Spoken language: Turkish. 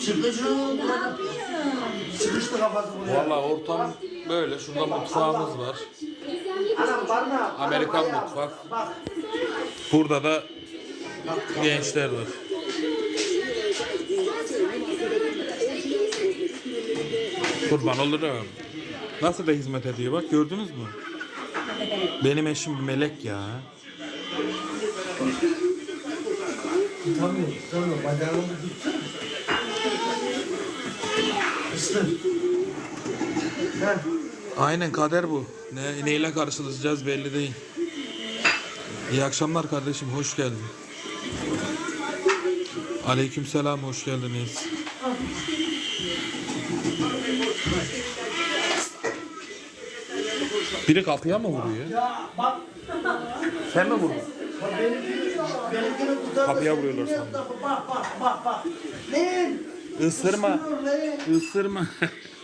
Oldu. Sıkıştı kafası buraya. Valla ortam böyle. Şurada mutfağımız var. Anam. Amerikan mutfak. Burada da gençler var. Kurban olurum. Nasıl da hizmet ediyor bak gördünüz mü? Benim eşim bir melek ya. Tutamıyor. Bacağını tutsana. Isır. Heh. Aynen kader bu. Ne, neyle karşılaşacağız belli değil. İyi akşamlar kardeşim hoş geldin. Aleykümselam hoş geldiniz. Biri kapıya mı vuruyor? Ya bak. Sen mi vurdun? Kapıya vuruyorlar Bak bak bak bak. Lan. Isırma. Isırma.